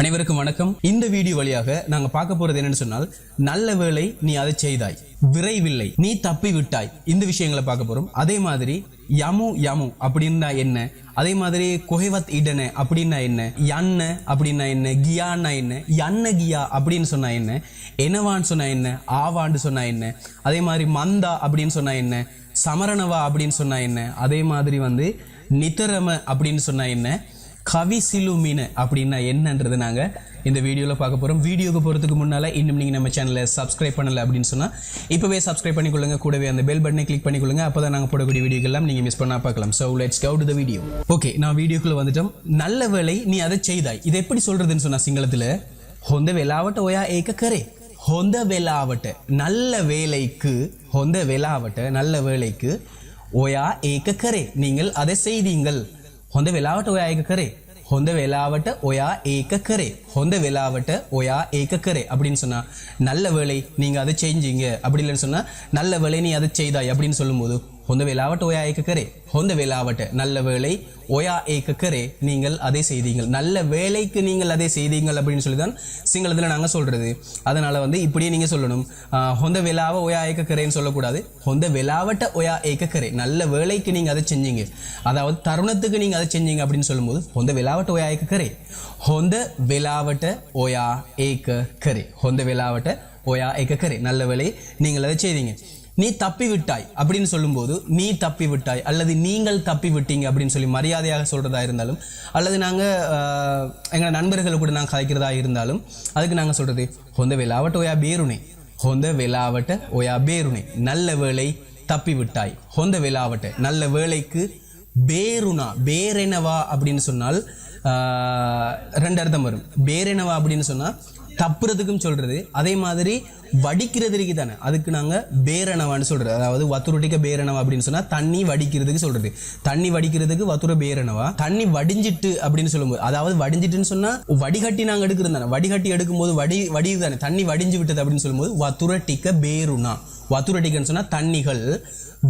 அனைவருக்கும் வணக்கம். இந்த வீடியோ வழியாக நாங்க பார்க்க போறது என்னன்னு சொன்னால் நல்ல வேலை நீ அதை செய்தாய். விரைவில்லை. நீ தப்பி விட்டாய். இந்த விஷயங்களை பார்க்க போறோம். அதே மாதிரி யமு யமு அப்படின்னா என்ன? அதே மாதிரி கொஹைவத் இடன அப்படின்னா என்ன? யன்ன அப்படின்னா என்ன? கியான்னா என்ன? யன்ன கியா அப்படின்னு சொன்னா என்ன? எனவான்னு சொன்னா என்ன? ஆவான்னு சொன்னா என்ன? அதே மாதிரி மந்தா அப்படின்னு சொன்னா என்ன? சமரணவா அப்படின்னு சொன்னா என்ன? அதே மாதிரி வந்து நித்தரம அப்படின்னு சொன்னா என்ன? கவி சிலுமின அப்படின்னா என்னன்றது நாங்கள் இந்த வீடியோவில் பார்க்க போகிறோம் வீடியோக்கு போகிறதுக்கு முன்னால் இன்னும் நீங்கள் நம்ம சேனலை சப்ஸ்கிரைப் பண்ணலை அப்படின்னு சொன்னால் இப்போவே சப்ஸ்கிரைப் பண்ணிக்கொள்ளுங்க. கூடவே அந்த பெல் பட்டனை கிளிக் பண்ணிக்கொள்ளுங்க. அப்போ தான் நாங்கள் போடக்கூடிய வீடியோக்கெல்லாம் நீங்கள் மிஸ் பண்ணால் பார்க்கலாம். So let's go to the video okay நான் வீடியோக்குள்ளே வந்துட்டோம். நல்ல வேலை நீ அதை செய்தாய். இதை எப்படி சொல்கிறதுன்னு சொன்னால் சிங்களத்தில் ஹொந்த வெலாவட்ட ஓயா ஏக்க கரே. ஹொந்த வெலாவட்ட நல்ல வேலைக்கு ஹொந்த வெலாவட்ட நல்ல வேலைக்கு ஓயா ஏக்க கரே. நீங்கள் அதை செய்தீங்கள். හොඳ වෙලාවට ඔයා ඒක කරේ හොඳ වෙලාවට ඔයා ඒක කරේ හොඳ වෙලාවට ඔයා ඒක කරේ அப்படின்னு சொன்னா நல்ல வேலை நீங்க அதை செஞ்சீங்க அப்படி இல்லைன்னு சொன்னா நல்ல வேலை நீ அதை செய்தாய் அப்படின்னு சொல்லும்போது හොඳ වෙලාවට ඔයා ஏக்க කරේ. හොඳ වෙලාවට நல்ல வேலை ඔයා ඒක කරේ. நீங்கள் அதை செய்தீங்கள். நல்ல வேலைக்கு நீங்கள் அதை செய்தீங்கள் அப்படின்னு சொல்லி தான் சிங்களத்தில் நாங்கள் சொல்றது. அதனால வந்து இப்படியே நீங்க சொல்லணும். ஹொந்த வெலாவ ஒயா ஏக்க கரேன்னு சொல்லக்கூடாது. ஹொந்த வெலாவட்ட ஒயா ஏக்க கரே. நல்ல வேலைக்கு நீங்க அதை செஞ்சீங்க. அதாவது தருணத்துக்கு நீங்க அதை செஞ்சீங்க அப்படின்னு சொல்லும்போது ஹொந்த வெலாவட்ட ஒயா ஏக்க கரே. ஹொந்த வெலாவட்ட ஒயா ஏக்க கரே. ஹொந்த வெலாவட்ட ஒயா ஏக்க கரே. நல்ல வேலை நீங்கள் அதை செய்தீங்க. நீ தப்பி விட்டாய் அப்படின்னு சொல்லும்போது நீ தப்பி விட்டாய் அல்லது நீங்கள் தப்பி விட்டீங்க அப்படின்னு சொல்லி மரியாதையாக சொல்கிறதா இருந்தாலும் அல்லது நாங்கள் எங்கள் நண்பர்களை கூட நாங்கள் கதைக்கிறதா இருந்தாலும் அதுக்கு நாங்கள் சொல்கிறது ஹொந்த வெலாவட்ட ஒயா பேருனே ஹொந்த வெலாவட்ட ஒயா பேருனே நல்ல வேலை தப்பி விட்டாய் ஹொந்த வெலாவட்ட நல்ல வேலைக்கு பேருனா பேரெனவா அப்படின்னு சொன்னால் ரெண்டு அர்த்தம் வரும். பேரெனவா அப்படின்னு சொன்னால் தப்புறதுக்கும் சொல்றது. அதே மாதிரி வடிக்கிறதுக்கு தானே. அதுக்கு நாங்க பேரணவான்னு சொல்றது. அதாவது வத்துருட்டிக்க பேரணவா அப்படின்னு சொன்னா தண்ணி வடிக்கிறதுக்கு சொல்றது. தண்ணி வடிக்கிறதுக்கு வத்துர பேரணவா. தண்ணி வடிஞ்சிட்டு அப்படின்னு சொல்லும்போது அதாவது வடிஞ்சிட்டுன்னு சொன்னா வடிகட்டி நாங்க எடுக்கிறது தானே. வடிகட்டி எடுக்கும்போது வடி வடியுது தானே. தண்ணி வடிஞ்சு விட்டது அப்படின்னு சொல்லும்போது வத்துரட்டிக்க பேருனா வத்துரட்டிக்கன்னு சொன்னா தண்ணிகள்.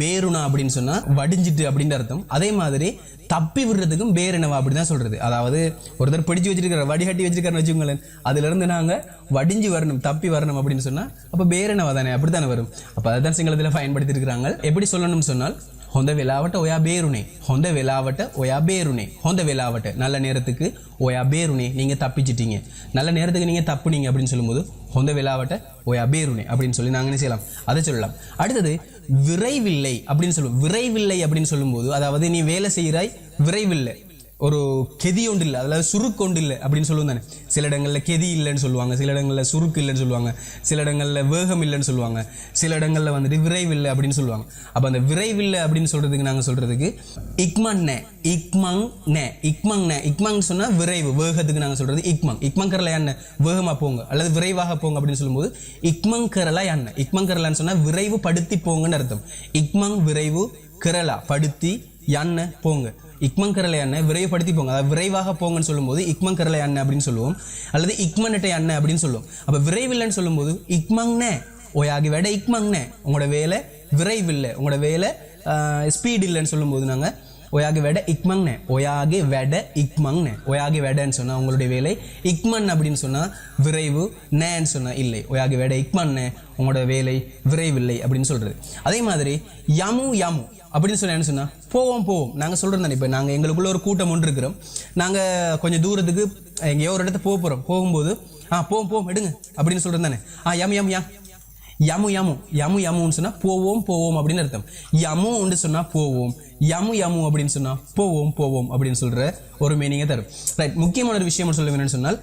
பேருனா அப்படின்னு சொன்னால் வடிஞ்சிட்டு அப்படின்னு அர்த்தம். அதே மாதிரி தப்பி விடுறதுக்கும் பேரெனவா அப்படி தான் சொல்றது. அதாவது ஒருத்தர் பிடிச்சு வச்சிருக்கிற வடிகட்டி வச்சிருக்காருன்னு வச்சுக்கோங்களேன் அதுல இருந்து நாங்க வடிஞ்சு வரணும் தப்பி வரணும் அப்படின்னு சொன்னால் அப்போ பேரெனவா தானே அப்படித்தானே வரும். அப்போ அதுதான் சிங்களத்தில் பயன்படுத்தியிருக்கிறாங்க. எப்படி சொல்லணும்னு சொன்னால் ஹொந்த வெலாவட்ட ஒயா பேருனே ஹொந்த வெலாவட்ட ஒயா பேருனே ஹொந்த வெலாவட்ட நல்ல நேரத்துக்கு ஒயா பேருனே நீங்கள் தப்பிச்சிட்டீங்க நல்ல நேரத்துக்கு நீங்கள் தப்புனீங்க அப்படின்னு சொல்லும்போது ஹொந்த வெலாவட்ட ஒயா பேருனே அப்படின்னு சொல்லி நாங்க என்ன செய்யலாம் அதை சொல்லலாம் அடுத்தது விரைவில்லை அப்படின்னு சொல்லுவோம் விரைவில்லை அப்படின்னு சொல்லும்போது அதாவது நீ வேலை செய்கிறாய் விரைவில்லை. ஒரு கெதி ஒன்று இல்லை. அதாவது சுருக்கு ஒன்று இல்லை அப்படின்னு சொல்லுவோம் தானே. சில இடங்களில் கெதி இல்லைன்னு சொல்லுவாங்க. சில இடங்களில் சுருக்கு இல்லைன்னு சொல்லுவாங்க. சில இடங்களில் வேகம் இல்லைன்னு சொல்லுவாங்க. சில இடங்களில் வந்துட்டு விரைவில்லை அப்படின்னு சொல்லுவாங்க. அப்போ அந்த விரைவில்லை அப்படின்னு சொல்கிறதுக்கு நாங்கள் சொல்கிறதுக்கு இக்மங் நே இக்மங் நே இக்மங் நே. இக்மங் சொன்னால் விரைவு வேகத்துக்கு நாங்கள் சொல்கிறது இக்மங். இக்மங் கரலா என்ன? வேகமாக போங்க. அல்லது விரைவாக போங்க அப்படின்னு சொல்லும்போது இக்மங் கரலா என்ன? இக்மங் கரலான்னு சொன்னால் விரைவு படுத்தி போங்கன்னு அர்த்தம். இக்மங் விரைவு கரலா படுத்தி யான்ன போங்க. இக்மங்கரலை அண்ணன் விரைவுபடுத்தி போங்க அதாவது விரைவாக போங்கன்னு சொல்லும்போது இக்மங்கரலை அண்ணன் அப்படின்னு சொல்லுவோம். அல்லது இக்மனட்டை அண்ணன் அப்படின்னு சொல்லுவோம். அப்போ விரைவில்லைன்னு சொல்லும்போது இக்மங்னே ஓயாகி விட இக்மங்னே. உங்களோட வேலை விரைவில்லை. உங்களோட வேலை ஸ்பீட் இல்லைன்னு சொல்லும்போது நாங்கள் ஒயாகி வெட இக்மங்னே ஒயாகி வெட இக்மங்னே ஒயாகி வெடன்னு சொன்னால் உங்களுடைய வேலை இக்மன் அப்படின்னு சொன்னால் விரைவு நேன்னு சொன்னால் இல்லை. ஒயாகி வெட இக்மன்னே உங்களோட வேலை விரைவில்லை அப்படின்னு சொல்கிறது அதே மாதிரி யமு யமு அப்படின்னு சொல்லி என்ன சொன்னால் போவோம் போவோம். நாங்கள் சொல்கிறோம் தானே இப்போ. நாங்கள் எங்களுக்குள்ள ஒரு கூட்டம் ஒன்று இருக்கிறோம். நாங்கள் கொஞ்சம் தூரத்துக்கு எங்கேயோ ஒரு இடத்த போக போகிறோம் போகும்போது ஆ போவோம் போவோம். எடுங்க. அப்படின்னு சொல்கிறோம் தானே. ஆ யம் யம் யா. யமு யமு யமு யமுன்னு சொன்னால் போவோம் போவோம் அப்படின்னு அர்த்தம். யமுன்னு சொன்னால் போவோம் யமு யமு அப்படின்னு சொன்னால் போவோம் போவோம் அப்படின்னு சொல்கிற ஒரு மீனிங்கை தரும். ரைட் முக்கியமான ஒரு விஷயம் சொல்ல வேணும்னு சொன்னால்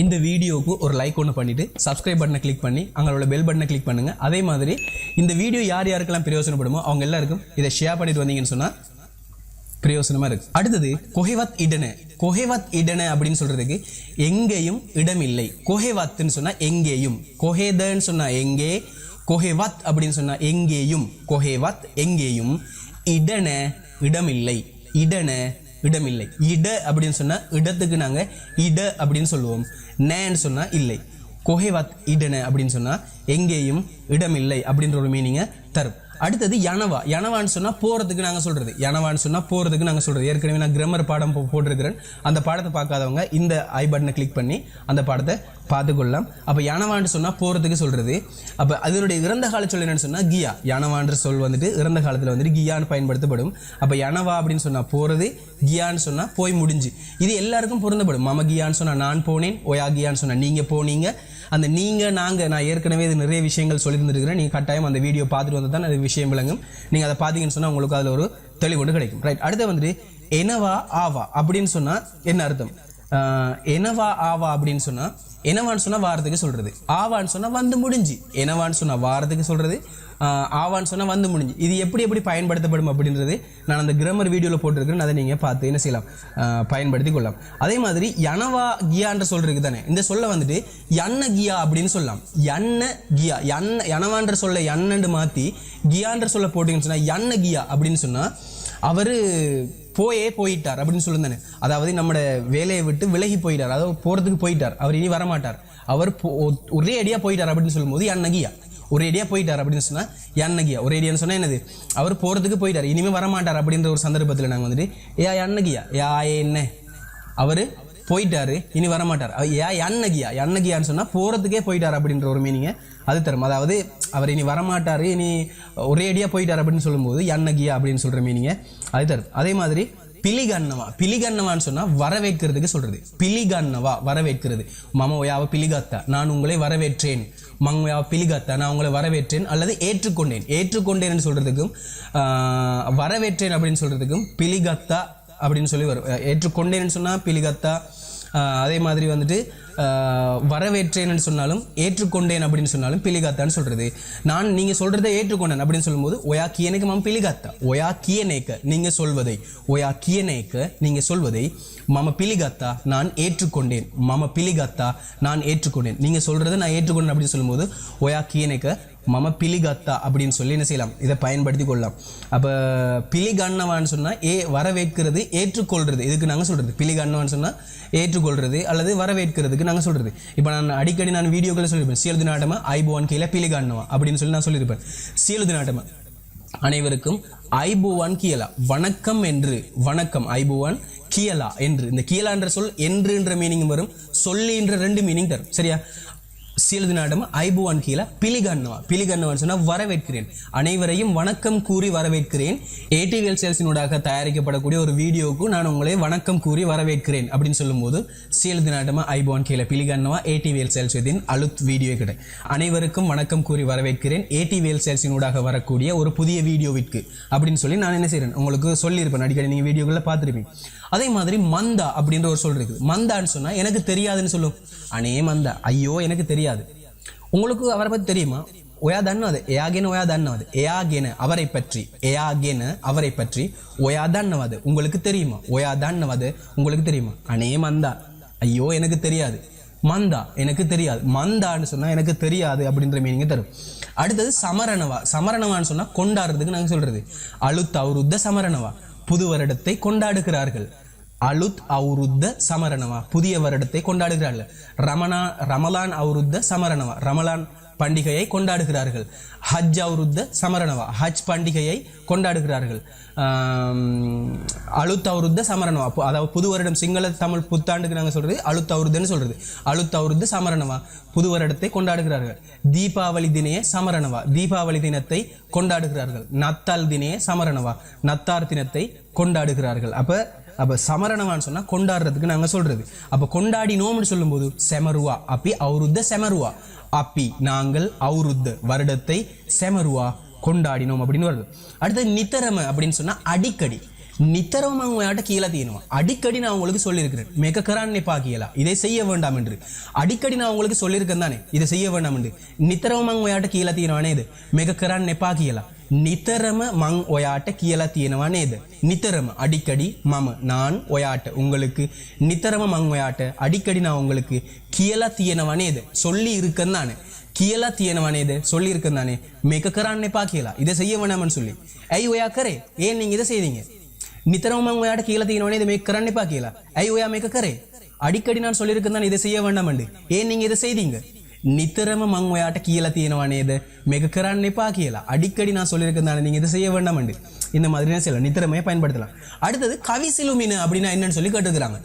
இந்த வீடியோவுக்கு ஒரு லைக் ஒன்று பண்ணிவிட்டு சப்ஸ்கிரைப் பட்டனை கிளிக் பண்ணி அங்களோட பெல் பட்டனை கிளிக் பண்ணுங்க. அதே மாதிரி இந்த வீடியோ யார் யாருக்கெல்லாம் பிரயோஜனப்படுமோ அவங்க எல்லாருக்கும் இதை ஷேர் பண்ணிட்டு வந்தீங்கன்னு சொன்னால் பிரயோசனமா இருக்கு. அடுத்தது கொஹேவத் இடன. கொஹேவத் இடன அப்படின்னு சொல்றதுக்கு எங்கேயும் இடம் இல்லை. கொஹேவத்னு சொன்னா எங்கேயும். கொஹேதன்னு சொன்னா எங்கே? கொஹேவத் அப்படின்னு சொன்னா எங்கேயும். கொஹேவத் எங்கேயும். இடன இடமில்லை இடன இடமில்லை இட அப்படின்னு சொன்னா இடத்துக்கு நாங்க இட அப்படின்னு சொல்லுவோம். நேன்னு சொன்னா இல்லை. கொஹேவத் இடன அப்படின்னு சொன்னா எங்கேயும் இடமில்லை அப்படின்ற ஒரு மீனிங்கை தரும். அடுத்தது யனவா. யனவான்னு சொன்னால் போகிறதுக்கு நாங்கள் சொல்கிறது யனவான்னு சொன்னால் போகிறதுக்கு நாங்கள் சொல்கிறது ஏற்கனவே நான் கிராமர் பாடம் போ- போட்டிருக்கிறேன். அந்த பாடத்தை பார்க்காதவங்க இந்த ஐ பட்டனை கிளிக் பண்ணி அந்த பாடத்தை பார்த்துக்கொள்ளலாம். அப்போ யனவான்னு சொன்னால் போகிறதுக்கு சொல்கிறது அப்போ அதனுடைய இறந்த கால சொல் என்னென்னு சொன்னால் கியா. யனவான்ற சொல் வந்துட்டு இறந்த காலத்தில் வந்துட்டு கியான்னு பயன்படுத்தப்படும். அப்போ யனவா அப்படின்னு சொன்னால் போகிறது கியான்னு சொன்னால் போய் முடிஞ்சு. இது எல்லாருக்கும் பொருந்தப்படும். மம கியான்னு சொன்னால் நான் போனேன் ஒயா கியான்னு சொன்னால் நீங்கள் போனீங்க. அந்த நீங்கள் நாங்கள் நான் ஏற்கனவே இது நிறைய விஷயங்கள் சொல்லியிருந்துருக்கிறேன். நீங்கள் கட்டாயம் அந்த வீடியோ பார்த்துட்டு வந்து தான் அது விஷயம் விளங்கும். நீங்கள் அதை பார்த்தீங்கன்னு சொன்னால் உங்களுக்கு அதில் ஒரு தெளிவு கிடைக்கும். ரைட் அடுத்து வந்துட்டு எனவா ஆவா அப்படின்னு சொன்னால் என்ன அர்த்தம்? எனவா ஆவா அப்படின்னு சொன்னால் என்னவான்னு சொன்னால் வாரத்துக்கு சொல்கிறது ஆவான்னு சொன்னால் வந்து முடிஞ்சு. என்னவான்னு சொன்னால் வாரத்துக்கு சொல்கிறது ஆவான்னு சொன்னால் வந்து முடிஞ்சு. இது எப்படி எப்படி பயன்படுத்தப்படும் அப்படின்றது நான் அந்த கிராமர் வீடியோவில் போட்டிருக்கிறேன். அதை நீங்கள் பார்த்து என்ன செய்யலாம்? பயன்படுத்தி கொள்ளலாம். அதே மாதிரி யனவா கியான்ற சொல்றதுக்கு தானே? இந்த சொல்ல வந்துட்டு யன்ன கியா அப்படின்னு சொல்லலாம். யன்ன கியா. யன்ன யனவான்ற சொல்ல யன்னண்டு மாற்றி கியான்ற சொல்ல போட்டீங்கன்னு சொன்னால் யன்ன கியா அப்படின்னு சொன்னால் அவர் போயே போயிட்டார் அப்படின்னு சொல்லுந்தானே அதாவது நம்மட வேலையை விட்டு விலகி போயிட்டார். அதாவது போகிறதுக்கு போயிட்டார். அவர் இனி வரமாட்டார். அவர் போ- ஒரே அடியாக போயிட்டார் அப்படின்னு சொல்லும்போது யன்னகியா ஒரேடியாக போயிட்டார் அப்படின்னு சொன்னால் யன்னகியா ஒரேடியான்னு சொன்னால் என்னது? அவர் போகிறதுக்கு போயிட்டார். இனிமே வரமாட்டார் அப்படின்ற ஒரு சந்தர்ப்பத்தில் நாங்கள் வந்துட்டு ஏ யன்னகியா யா ஏ என்ன? அவர் போயிட்டார். இனி வரமாட்டார். ஏ யா யன்னகியா சொன்னால் போகிறதுக்கே போயிட்டார் அப்படின்ற ஒரு மீனிங்க அது தரும். அதாவது அவர் இனி வரமாட்டார். இனி ஒரே போயிட்டார் அப்படின்னு சொல்லும்போது யன்னகியா அப்படின்னு சொல்கிற மீனிங்க அது தரும். அதே மாதிரி பிலிகன்னவா பிலிகன்னவான்னு சொன்னா வரவேற்கிறதுக்கு சொல்றது. பிலிகன்னவா வரவேற்கிறது. மம ஒயாவ பிலிகத்தா நான் உங்களை வரவேற்றேன். மங்வயா பிலிகத்தா நான் உங்களை வரவேற்றேன் அல்லது ஏற்றுக்கொண்டேன். ஏற்றுக்கொண்டேன் சொல்றதுக்கும் வரவேற்றேன் அப்படின்னு சொல்றதுக்கும் பிலிகத்தா அப்படின்னு சொல்லி வரும். ஏற்றுக்கொண்டேன்னு சொன்னா பிலிகத்தா அதே மாதிரி வந்துட்டு வரவேற்றேன்னு சொன்னாலும் ஏற்றுக்கொண்டேன் அப்படின்னு சொன்னாலும் பிலிகாத்தான்னு சொல்கிறது நான் நீங்கள் சொல்கிறத ஏற்றுக்கொண்டேன் அப்படின்னு சொல்லும்போது ஒயா கியனேக்கு மாம் பிலிகாத்தா. ஒயா கியனேக்க நீங்கள் சொல்வதை. ஒயா கியனேக்க நீங்கள் சொல்வதை. மம பிலிகாத்தா நான் ஏற்றுக்கொண்டேன். மம பிலிகாத்தா நான் ஏற்றுக்கொண்டேன். நீங்கள் சொல்கிறத நான் ஏற்றுக்கொண்டேன் அப்படின்னு சொல்லும்போது ஒயா கியனேக்க மம பிலிகத்தா அப்படின்னு சொல்லி என்ன செய்யலாம்? இதை பயன்படுத்தி கொள்ளலாம். அப்போ பிலிகண்ணவான்னு சொன்னால் ஏ வரவேற்கிறது ஏற்றுக்கொள்வது இதுக்கு நாங்கள் சொல்கிறது பிலிகண்ணவான்னு சொன்னால் ஏற்றுக்கொள்வது அல்லது வரவேற்கிறதுக்கு நாங்கள் சொல்கிறது இப்போ நான் அடிக்கடி நான் வீடியோக்களை சொல்லியிருப்பேன். சீலது நாட்டமா ஐபோவான் கீழே பிலிகண்ணவா? அப்படின்னு சொல்லி நான் சொல்லியிருப்பேன். சீலது நாட்டமா அனைவருக்கும் ஐபுவான் கியலா வணக்கம் என்று வணக்கம். ஐபுவான் கியலா என்று. இந்த கியலா என்ற சொல் என்று என்ற மீனிங் வரும். சொல்லி என்ற ரெண்டு மீனிங் தரும். சரியா? சீலது நாடம் ஐபுவான் கீழே பிலிகன்னவா. பிலிகன்னவான் சொன்னா வரவேற்கிறேன். அனைவரையும் வணக்கம் கூறி வரவேற்கிறேன். ஏடிவிஎல் சேல்ஸினூடாக தயாரிக்கப்படக்கூடிய ஒரு வீடியோவுக்கு நான் உங்களை வணக்கம் கூறி வரவேற்கிறேன் அப்படின்னு சொல்லும்போது சீலது நாடமா ஐபுவான் கீழே பிலிகன்னவா ஏடிவிஎல் சேல்ஸ் விதின் அலுத் வீடியோ கிடை. அனைவருக்கும் வணக்கம் கூறி வரவேற்கிறேன். ஏடிவிஎல் சேல்ஸினூடாக வரக்கூடிய ஒரு புதிய வீடியோவிற்கு அப்படின்னு சொல்லி நான் என்ன செய்கிறேன் உங்களுக்கு சொல்லியிருப்பேன். அடிக்கடி நீங்கள் வீடியோக்களில் பார்த்துருப்பீங்க. அதே மாதிரி மந்தா அப்படின்ற ஒரு சொல் இருக்குது. மந்தான்னு சொன்னால் எனக்கு தெரியாதுன்னு சொல்லும். அனே மந்தா ஐயோ எனக்கு தெரியாது. உங்களுக்கு அவரை பத்தி தெரியுமா? ஒயா தன்னவது எயாகேன ஒயா தன்னவது எயாகேன அவரை பற்றி. எயாகேன அவரை பற்றி. ஒயா தன்னவது உங்களுக்கு தெரியுமா? ஒயா தன்னவது உங்களுக்கு தெரியுமா? அனே மந்தா. ஐயோ எனக்கு தெரியாது. மந்தா. எனக்கு தெரியாது. மந்தான்னு சொன்னா எனக்கு தெரியாது அப்படின்ற மீனிங்க தரும். அடுத்தது சமரணவா. சமரணவான்னு சொன்னா கொண்டாடுறதுக்கு நாங்க சொல்றது. அழுத்த அவருத்த சமரணவா. புது வருடத்தை கொண்டாடுகிறார்கள். அலுத் அவுருத்த சமரணவா? புதிய வருடத்தை கொண்டாடுகிறார்கள். ரமணா ரமலான் அவுருத்த சமரணவா? ரமலான் பண்டிகையை கொண்டாடுகிறார்கள். ஹஜ் அவுருத்த சமரணவா? ஹஜ் பண்டிகையை கொண்டாடுகிறார்கள். அழுத்த அவுருத்த சமரணவா? அப்போ அதாவது புது வருடம் சிங்கள தமிழ் புத்தாண்டுக்கு நாங்கள் சொல்கிறது அழுத்த அவுருதுன்னு சொல்கிறது அலுத் அவுருத்த சமரணவா? புது வருடத்தை கொண்டாடுகிறார்கள். தீபாவளி தினே சமரணவா? தீபாவளி தினத்தை கொண்டாடுகிறார்கள். நத்தால் தினே சமரணவா? நத்தார் தினத்தை கொண்டாடுகிறார்கள். அப்போ அப்போ சமரணவான்னு சொன்னால் கொண்டாடுறதுக்கு நாங்கள் சொல்கிறது அப்போ கொண்டாடினோம்னு சொல்லும்போது செமருவா அப்பி அவுருத்த செமருவா அப்பி நாங்கள் அவுருத்த வருடத்தை செமருவா கொண்டாடினோம் அப்படின்னு வருது. அடுத்து நித்தரம அப்படின்னு சொன்னால் அடிக்கடி. நித்தரம் அவங்க கீழே தீனும் அடிக்கடி நான் உங்களுக்கு சொல்லியிருக்கிறேன் மெகக்கரான் நெப்பாக்கியலா இதை செய்ய வேண்டாம் என்று அடிக்கடி நான் உங்களுக்கு சொல்லியிருக்கேன் தானே இதை செய்ய வேண்டாம் என்று நித்தரம் அவங்க கீழே தீனவானே இது மெகக்கரான் நெப்பாக்கியலா නිතරම මං ඔයාට කියලා තියෙනවා නේද නිතරම අඩිකඩි මම நான் ඔයාට உங்களுக்கு නිතරම මං ඔයාට අඩිකඩි நான் உங்களுக்கு කියලා තියෙනවා නේද சொல்லி இருக்கேன் தானே කියලා තියෙනවා නේද சொல்லி இருக்கேன் தானே මේක කරන්න එපා කියලා இதை செய்ய வேணாம்னு சொல்லி ඇයි ඔයා කරේ ஏன் நீங்க இதை செய்தீங்க නිතරම මං ඔයාට කියලා තියෙනවා නේද මේක කරන්න එපා කියලා ඇයි ඔයා මේක කරේ அடிக்கடி நான் சொல்லியிருக்கேன் தானே இதை செய்ய வேண்டாம் ஏன் நீங்க இதை செய்தீங்க නිතරම මං ඔයාට කියලා තියෙනවා නේද මේක කරන්න එපා කියලා அடிக்கடி நான் சொல்லியிருக்கேன் தானே நீங்க இதை செய்ய வேண்டாம் இந்த மாதிரி சில நித்திரமே பயன்படுத்தலாம் அடுத்தது கவிசிலுமினு அப்படின்னா என்னன்னு சொல்லி கேட்டுக்கிறாங்க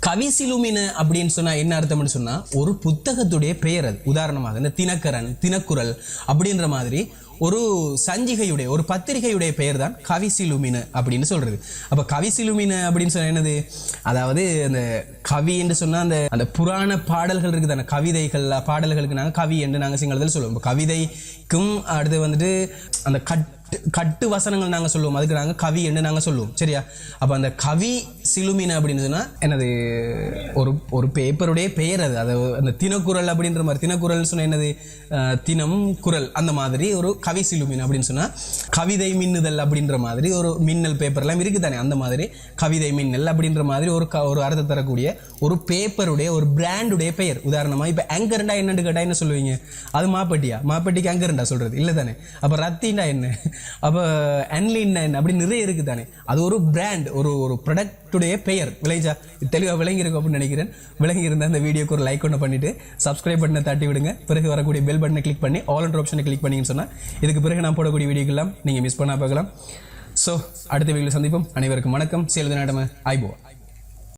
கவிசிலுமினு அப்படின்னு சொன்னா என்ன அர்த்தம்னு சொன்னா ஒரு புத்தகத்துடைய பெயர் அது உதாரணமாக இந்த தினக்கரன் தினக்குரல் அப்படின்ற மாதிரி ஒரு சஞ்சிகையுடைய ஒரு பத்திரிகையுடைய பெயர் தான் கவிசிலுமினு அப்படின்னு சொல்றது. அப்ப கவிசிலுமினு அப்படின்னு சொன்னா என்னது? அதாவது அந்த கவி என்று சொன்னா அந்த அந்த புராண பாடல்கள் இருக்குது அந்த கவிதைகள் பாடல்களுக்கு நாங்கள் கவி என்று நாங்கள் சிங்களத்தில் சொல்லுவோம். கவிதைக்கும் அடுத்து வந்துட்டு அந்த கட் கட்டு கட்டு வசனங்கள் நாங்கள் சொல்லுவோம். அதுக்கு நாங்கள் கவி என்று நாங்கள் சொல்லுவோம். சரியா? அப்போ அந்த கவி சிலுமின அப்படின்னு சொன்னால் என்னது ஒரு ஒரு பேப்பருடைய பெயர் அது. அது அந்த தினக்குரல் அப்படின்ற மாதிரி. தினக்குரல்னு சொன்னால் என்னது? தினம் குரல் அந்த மாதிரி ஒரு கவி சிலுமின் அப்படின்னு சொன்னால் கவிதை மின்னுதல் அப்படின்ற மாதிரி ஒரு மின்னல் பேப்பர்லாம் இருக்குது தானே அந்த மாதிரி கவிதை மின்னல் அப்படின்ற மாதிரி ஒரு க- ஒரு அர்த்தம் தரக்கூடிய ஒரு பேப்பருடைய ஒரு பிராண்டுடைய பெயர். உதாரணமாக இப்போ ஆங்கர்ண்டா என்னன்னு கேட்டால் என்ன சொல்லுவீங்க? அது மாப்பட்டியா? மாப்பட்டிக்கு ஆங்கர்ண்டா சொல்கிறது இல்லை தானே அப்போ ரத்தின்னா என்ன? அப்போ அன்லின்னா நைன் அப்படி நிறைய இருக்குது தானே அது ஒரு பிராண்ட் ஒரு ஒரு ப்ராடக்டுடைய பெயர். விளைஞ்சா தெளிவாக விளங்கியிருக்கும் அப்படின்னு நினைக்கிறேன். விளங்கி இருந்த அந்த வீடியோக்கு ஒரு லைக் ஒன்று பண்ணிவிட்டு சப்ஸ்கிரைப் பட்டனை தட்டி விடுங்க. பிறகு வரக்கூடிய பெல் பட்டனை கிளிக் பண்ணி ஆல் அண்ட் ஆப்ஷனை கிளிக் பண்ணிங்கன்னு சொன்னால் இதுக்கு பிறகு நான் போடக்கூடிய வீடியோக்கெல்லாம் நீங்கள் மிஸ் பண்ணால் பார்க்கலாம். ஸோ அடுத்த வீடியோவில் சந்திப்போம். அனைவருக்கும் வணக்கம். சேலது நாடம ஐபோ.